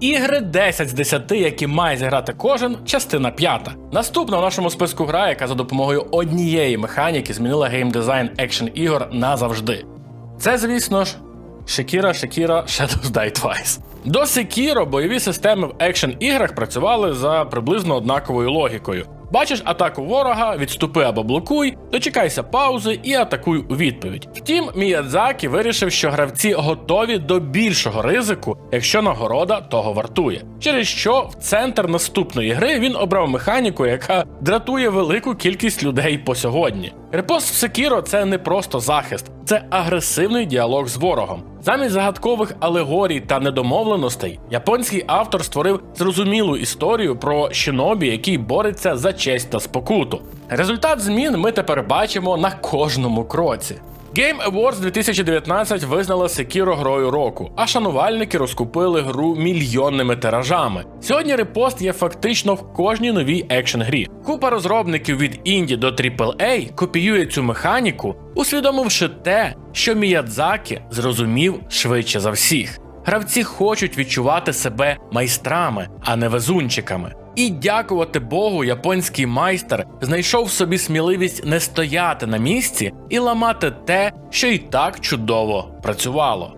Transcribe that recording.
Ігри 10 з 10, які має зіграти кожен, частина 5. Наступна в нашому списку гра, яка за допомогою однієї механіки змінила геймдизайн екшн ігор назавжди. Це, звісно ж, Шекіра Шекіра Shadows Die Twice. До Секіро бойові системи в екшн іграх працювали за приблизно однаковою логікою. Бачиш атаку ворога, відступи або блокуй, дочекайся паузи і атакуй у відповідь. Втім, Міядзакі вирішив, що гравці готові до більшого ризику, якщо нагорода того вартує. Через що в центр наступної гри він обрав механіку, яка дратує велику кількість людей по сьогодні. Репост в Sekiro – це не просто захист, це агресивний діалог з ворогом. Замість загадкових алегорій та недомовленостей, японський автор створив зрозумілу історію про шинобі, який бореться за честь та спокуту. Результат змін ми тепер бачимо на кожному кроці. Game Awards 2019 визнала Sekiro грою року, а шанувальники розкупили гру мільйонними тиражами. Сьогодні репост є фактично в кожній новій екшн грі. Купа розробників від інді до AAA копіює цю механіку, усвідомивши те, що Міядзакі зрозумів швидше за всіх. Гравці хочуть відчувати себе майстрами, а не везунчиками. І дякувати Богу, японський майстер знайшов собі сміливість не стояти на місці і ламати те, що і так чудово працювало.